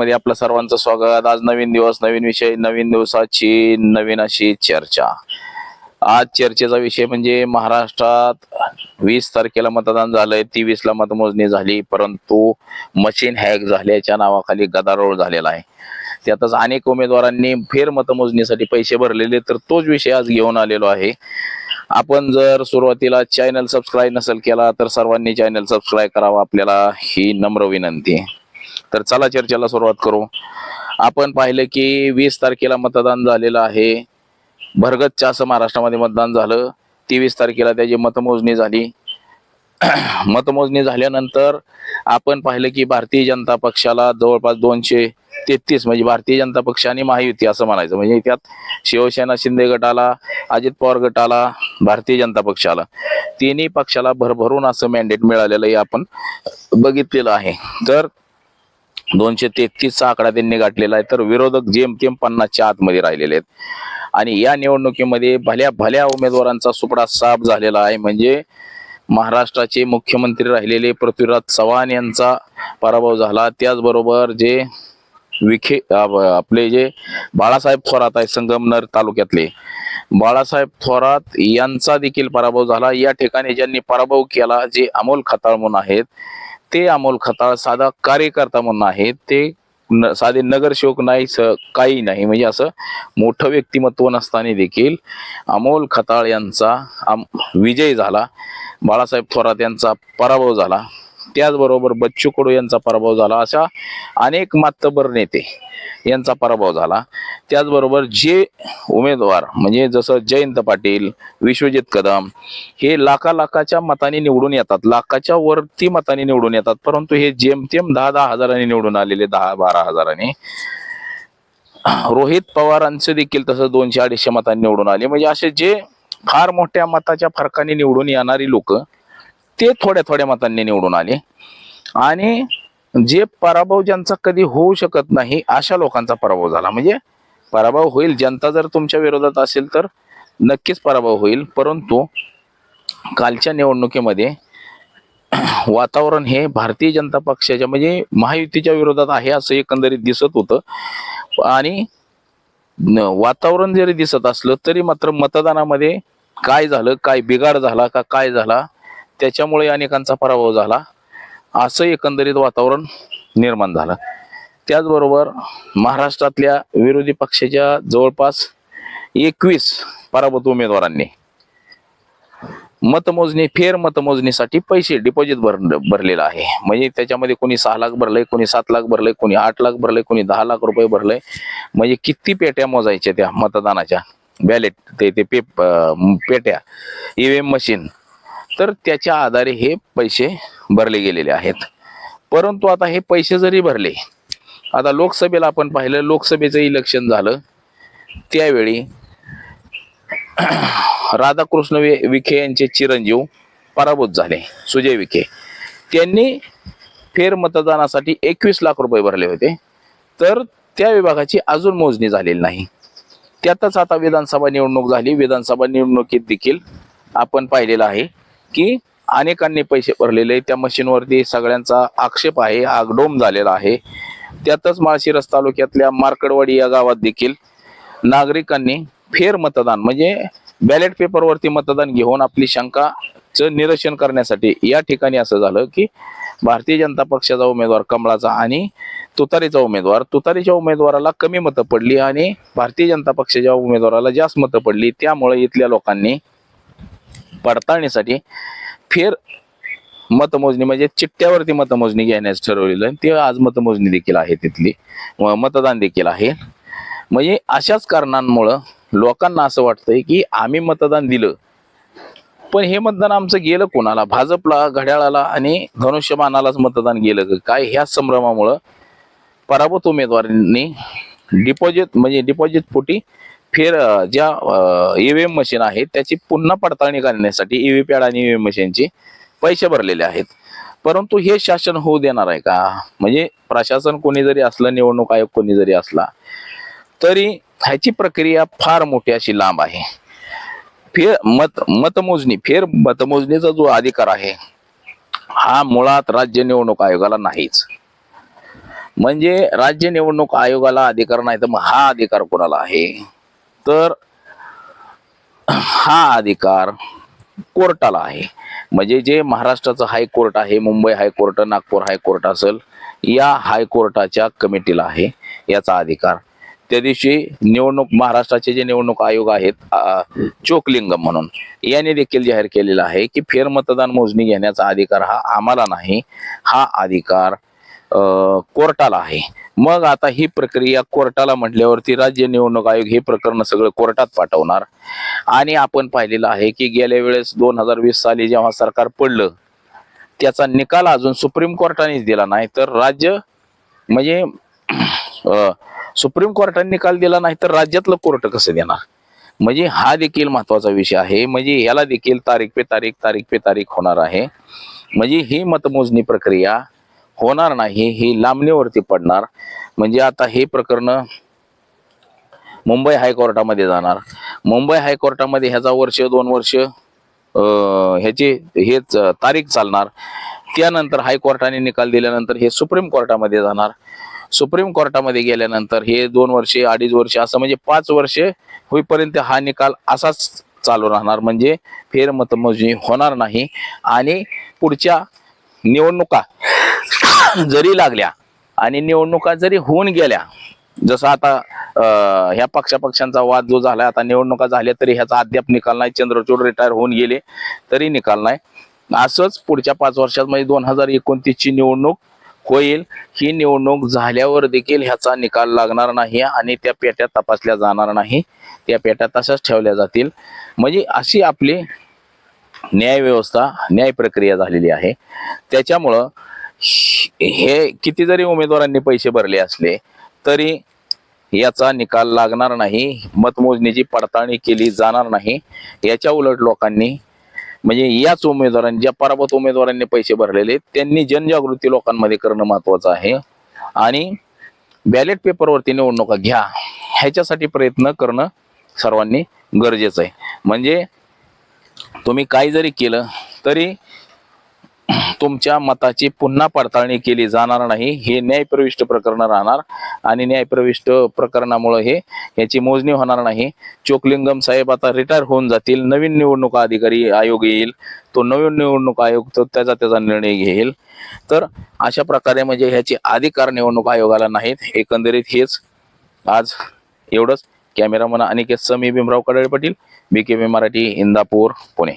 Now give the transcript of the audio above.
मध्ये आपलं सर्वांचं स्वागत. आज नवीन दिवस नवीन विषय नवीन दिवसाची नवीन अशी चर्चा. आज चर्चेचा विषय म्हणजे महाराष्ट्रात वीस तारखेला मतदान झालंय तेवीस ला मतमोजणी झाली परंतु मशीन हॅक झाल्याच्या नावाखाली गदारोळ झालेला आहे. त्यातच अनेक उमेदवारांनी फेर मतमोजणीसाठी पैसे भरलेले तर तोच विषय आज घेऊन आलेलो आहे. आपण जर सुरुवातीला चॅनल सबस्क्राईब नसेल केला तर सर्वांनी चॅनल सबस्क्राईब करावा. आपल्याला ही नम्र विनंती. आहे तर चला चर्चेला सुरुवात करू. आपण पाहिलं की वीस तारखेला मतदान झालेलं आहे. भरगतच्या असं महाराष्ट्रामध्ये मतदान झालं. तेवीस तारखेला त्याची मतमोजणी झाली. मतमोजणी झाल्यानंतर आपण पाहिलं की भारतीय जनता पक्षाला जवळपास दोनशे तेहतीस म्हणजे भारतीय जनता पक्ष आणि महायुती असं म्हणायचं. म्हणजे त्यात शिवसेना शिंदे गटाला अजित पवार गटाला भारतीय जनता पक्षाला. तिन्ही पक्षाला भरभरून असं मॅन्डेट मिळालेलं हे आपण बघितलेलं आहे. तर दोनशे तेहतीसचा आकडा त्यांनी गाठलेला आहे. तर विरोधक जेमतेम पन्नासच्या आतमध्ये राहिलेले आहेत. आणि या निवडणुकीमध्ये भल्या भल्या उमेदवारांचा सुपडा साफ झालेला आहे. म्हणजे महाराष्ट्राचे मुख्यमंत्री राहिलेले पृथ्वीराज चव्हाण यांचा पराभव झाला. त्याचबरोबर जे विखे आपले जे बाळासाहेब थोरात आहे संगमनेर तालुक्यातले. बाळासाहेब थोरात यांचा देखील पराभव झाला. या ठिकाणी ज्यांनी पराभव केला जे अमोल खताळ म्हणून आहेत ते अमोल खताळ साधा कार्यकर्ता म्हणून आहेत. ते न- साधे नगरसेवक नाही स काही नाही. म्हणजे असं मोठं व्यक्तिमत्व नसताना देखील अमोल खताळ यांचा आम- विजय झाला. बाळासाहेब थोरात यांचा पराभव झाला. त्याचबरोबर बच्चू कडू यांचा पराभव झाला अशा अनेक मातबर नेते यांचा पराभव झाला. त्याचबरोबर जे उमेदवार म्हणजे जसं जयंत पाटील विश्वजित कदम हे लाखा लाखाच्या मताने निवडून येतात. लाखाच्या वरती मताने निवडून येतात. परंतु हे जेमतेम दहा दहा हजारांनी निवडून आलेले दहा बारा हजारांनी रोहित पवारांचं देखील तसं दोनशे अडीचशे मतांनी निवडून आले. म्हणजे असे जे फार मोठ्या मताच्या फरकाने निवडून येणारी लोक ते थोड्या थोड्या मतांनी निवडून आले. आणि जे पराभव ज्यांचा कधी होऊ शकत नाही अशा लोकांचा पराभव झाला. म्हणजे पराभव होईल. जनता जर तुमच्या विरोधात असेल तर नक्कीच पराभव होईल. परंतु कालच्या निवडणुकीमध्ये वातावरण हे भारतीय जनता पक्षाच्या म्हणजे महायुतीच्या विरोधात आहे असं एकंदरीत दिसत होतं. आणि न- वातावरण जरी दिसत असलं तरी मात्र मतदानामध्ये काय झालं काय बिघाड झाला का काय झाला त्याच्यामुळे अनेकांचा पराभव झाला. असं एकंदरीत वातावरण निर्माण झालं. त्याचबरोबर महाराष्ट्रातल्या विरोधी पक्षाच्या जवळपास एकवीस पराभूत उमेदवारांनी मतमोजणी फेर मतमोजणीसाठी पैसे डिपॉझिट भर भरलेलं आहे. म्हणजे त्याच्यामध्ये कोणी सहा लाख भरलंय कोणी सात लाख भरलंय कोणी आठ लाख भरलंय कोणी दहा लाख रुपये भरलंय. म्हणजे किती पेट्या मोजायच्या त्या मतदानाच्या? बॅलेट ते ते पेप पेट्या. ईव्हीएम मशीन तर त्याच्या आधारे हे पैसे भरले गेलेले आहेत. परंतु आता हे पैसे जरी भरले आता लोकसभेला आपण पाहिलं लोकसभेचं इलेक्शन झालं. त्यावेळी राधाकृष्ण वि- विखे यांचे चिरंजीव पराभूत झाले सुजय विखे. त्यांनी फेर मतदानासाठी एकवीस लाख रुपये भरले होते. तर त्या विभागाची अजून मोजणी झालेली नाही. त्यातच आता विधानसभा निवडणूक झाली. विधानसभा निवडणुकीत देखील आपण पाहिलेलं आहे की अनेकांनी पैसे भरलेले त्या मशीनवरती सगळ्यांचा आक्षेप आहे आगडोम झालेला आहे. त्यातच माळशिरस तालुक्यातल्या मार्कडवाडी या गावात देखील नागरिकांनी फेर मतदान म्हणजे बॅलेट पेपरवरती मतदान घेऊन आपली शंकाचं निरसन करण्यासाठी या ठिकाणी असं झालं की भारतीय जनता पक्षाचा उमेदवार कमळाचा आणि तुतारीचा उमेदवार तुतारीच्या उमेदवाराला कमी मतं पडली आणि भारतीय जनता पक्षाच्या उमेदवाराला जास्त मतं पडली. त्यामुळे इथल्या लोकांनी पडताळणीसाठी फेर मतमोजणी म्हणजे चिठ्ठ्यावरती मतमोजणी घेण्याचं ठरवलेलं आहे. ते आज मतमोजणी देखील आहे तिथली. मतदान देखील आहे. म्हणजे अशाच कारणांमुळं लोकांना असं वाटतंय की आम्ही मतदान दिलं पण हे मतदान आमचं गेलं कोणाला? भाजपला घड्याळाला आणि धनुष्यमानालाच मतदान गेलं काय? ह्या संभ्रमामुळं पराभूत उमेदवारांनी डिपॉझिट म्हणजे डिपॉझिट पोटी फेर ज्या ईव्हीएम मशीन आहेत त्याची पुन्हा पडताळणी करण्यासाठी ईव्ही पॅड आणि ईव्हीएम मशीनचे पैसे भरलेले आहेत. परंतु हे शासन होऊ देणार आहे का? म्हणजे प्रशासन कोणी जरी असलं निवडणूक आयोग कोणी जरी असला तरी ह्याची प्रक्रिया फार मोठी अशी लांब आहे. फेर मत मतमोजणी फेर मतमोजणीचा जो अधिकार आहे हा मुळात राज्य निवडणूक आयोगाला नाहीच. म्हणजे राज्य निवडणूक आयोगाला अधिकार नाही तर मग हा अधिकार कोणाला आहे? तर हा अधिकार कोर्टाला आहे. म्हणजे जे महाराष्ट्राचं हायकोर्ट आहे मुंबई हायकोर्ट नागपूर हायकोर्ट असेल या हायकोर्टाच्या कमिटीला आहे याचा अधिकार. त्या दिवशी निवडणूक महाराष्ट्राचे जे निवडणूक आयोग आहेत चोकलिंगम म्हणून याने देखील जाहीर केलेला आहे की फेरमतदान मोजणी घेण्याचा अधिकार हा आम्हाला नाही. हा अधिकार कोर्टाला आहे. मग आता ही प्रक्रिया कोर्टाला म्हटल्यावरती राज्य निवडणूक आयोग हे प्रकरण सगळं कोर्टात पाठवणार. आणि आपण पाहिलेलं आहे की गेल्या वेळेस दोन हजार वीस साली जेव्हा सरकार पडलं त्याचा निकाल अजून सुप्रीम कोर्टानेच दिला नाही तर राज्य म्हणजे सुप्रीम कोर्टाने निकाल दिला नाही तर राज्यातलं कोर्ट कसं देणार? म्हणजे हा देखील महत्त्वाचा विषय आहे. म्हणजे याला देखील तारीख पे तारीख तारीख पे तारीख होणार आहे. म्हणजे ही मतमोजणी प्रक्रिया होणार नाही हे लांबणीवरती पडणार. म्हणजे आता हे प्रकरण मुंबई हायकोर्टामध्ये जाणार. मुंबई हायकोर्टामध्ये ह्याचा वर्ष दोन वर्ष ह्याची हेच तारीख चालणार. त्यानंतर हायकोर्टाने निकाल दिल्यानंतर हे सुप्रीम कोर्टामध्ये जाणार. सुप्रीम कोर्टामध्ये गेल्यानंतर हे दोन वर्षे अडीच वर्ष असं म्हणजे पाच वर्षे होईपर्यंत हा निकाल असाच चालू राहणार. म्हणजे फेरमतमोजणी होणार नाही. आणि पुढच्या निवडणुका जरी लागल्या आणि निवडणुका जरी होऊन गेल्या जसं आता ह्या पक्षापक्षांचा वाद जो झाला आता निवडणुका झाल्या तरी ह्याचा अद्याप निकाल नाही चंद्रचूड रिटायर होऊन गेले तरी निकाल नाही. असंच पुढच्या पाच वर्षात म्हणजे दोन हजार एकोणतीस ची निवडणूक होईल. ही निवडणूक झाल्यावर देखील ह्याचा निकाल लागणार नाही आणि त्या पेट्या तपासल्या जाणार नाही. त्या पेट्या तशाच ठेवल्या जातील. म्हणजे अशी आपली न्यायव्यवस्था न्यायप्रक्रिया न्याय प्रक्रिया झालेली आहे. त्याच्यामुळं हे किती जरी उमेदवारांनी पैसे भरले असले तरी याचा निकाल लागणार नाही मतमोजणीची पडताळणी केली जाणार नाही. याच्या उलट लोकांनी म्हणजे याच उमेदवारांनी ज्या पराभूत उमेदवारांनी पैसे भरलेले त्यांनी जनजागृती लोकांमध्ये करणं महत्वाचं आहे. आणि बॅलेट पेपरवरती निवडणुका घ्या ह्याच्यासाठी प्रयत्न करणं सर्वांनी गरजेचं आहे. म्हणजे तुम्ही काही जरी केलं तरी तुमच्या मताची पुन्हा पडताळणी केली जाणार नाही. हे न्यायप्रविष्ट प्रकरण राहणार आणि न्यायप्रविष्ट प्रकरणामुळे हे याची मोजणी होणार नाही. चोकलिंगम साहेब आता रिटायर होऊन जातील. नवीन निवडणूक अधिकारी आयोग येईल. तो नवीन निवडणूक आयोग तो त्याचा त्याचा निर्णय घेईल. तर अशा प्रकारे म्हणजे ह्याचे अधिकार निवडणूक आयोगाला नाहीत. एकंदरीत हेच आज एवढंच. Cameraman Aniket Sami Bhimrao Kadale Patil B K Marathi Indapur Pune.